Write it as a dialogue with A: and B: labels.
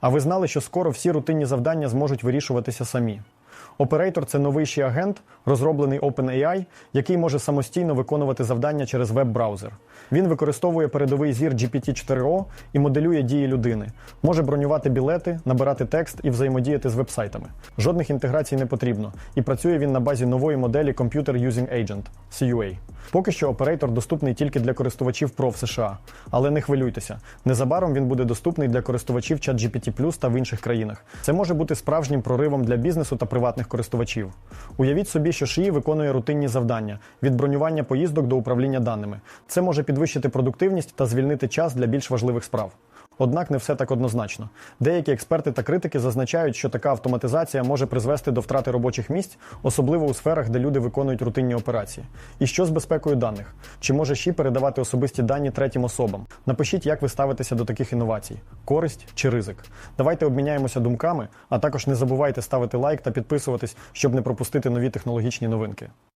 A: А ви знали, що скоро всі рутинні завдання зможуть вирішуватися самі? Оперейтор це новий ще агент, розроблений OpenAI, який може самостійно виконувати завдання через веб-браузер. Він використовує передовий зір GPT-4o і моделює дії людини, може бронювати білети, набирати текст і взаємодіяти з вебсайтами. Жодних інтеграцій не потрібно, і працює він на базі нової моделі Computer Using Agent CUA. Поки що оперейтор доступний тільки для користувачів Pro в США, але не хвилюйтеся. Незабаром він буде доступний для користувачів ChatGPT та в інших країнах. Це може бути справжнім проривом для бізнесу та приватних користувачів. Уявіть собі, що шиї виконує рутинні завдання від бронювання поїздок до управління даними. Це може підвищити продуктивність та звільнити час для більш важливих справ. Однак не все так однозначно. Деякі експерти та критики зазначають, що така автоматизація може призвести до втрати робочих місць, особливо у сферах, де люди виконують рутинні операції. І що з безпекою даних? Чи може ЩІ передавати особисті дані третім особам? Напишіть, як ви ставитеся до таких інновацій: користь чи ризик. Давайте обміняємося думками, а також не забувайте ставити лайк та підписуватись, щоб не пропустити нові технологічні новинки.